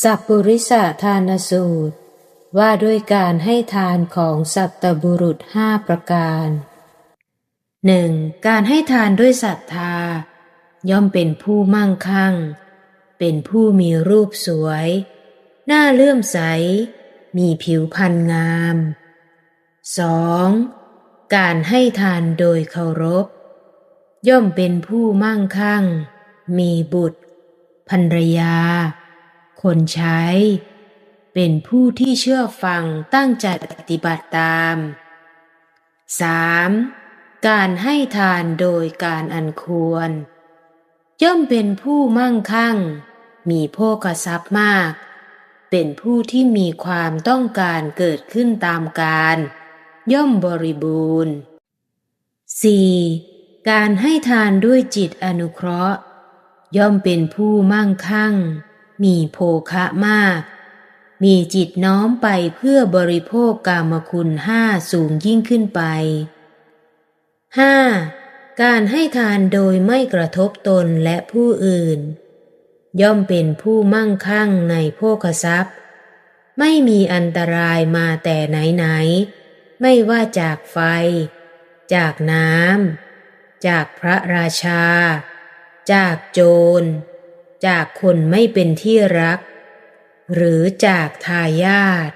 สัพปุริสะทานสูตร ว่าด้วยการให้ทานของสัตบุรุษห้าประการหนึ่งการให้ทานด้วยศรัทธา ย่อมเป็นผู้มั่งคั่ง เป็นผู้มีรูปสวย หน้าเลื่อมใส มีผิวพรรณงาม 2. การให้ทานโดยเคารพ ย่อมเป็นผู้มั่งคั่ง มีบุตรภรรยา คนใช้ เป็นผู้ที่เชื่อฟังตั้งใจปฏิบัติตาม 3. การให้ทานโดยการอันควร ย่อมเป็นผู้มั่งคั่ง มีโภคทรัพย์มาก เป็นผู้ที่มีความต้องการเกิดขึ้นตามการ ย่อมบริบูรณ์ 4. การให้ทานด้วยจิตอนุเคราะห์ ย่อมเป็นผู้มั่งคั่ง มีโภคะมาก มีจิตน้อมไปเพื่อบริโภคกามคุณห้าสูงยิ่งขึ้นไป 5. การให้ทานโดยไม่กระทบตนและผู้อื่น ย่อมเป็นผู้มั่งคั่งในโภคทรัพย์ ไม่มีอันตรายมาแต่ไหนไหนไม่ว่าจากไฟ จากน้ำจากพระราชา จากโจร จากคนไม่เป็นที่รัก หรือจากทายาท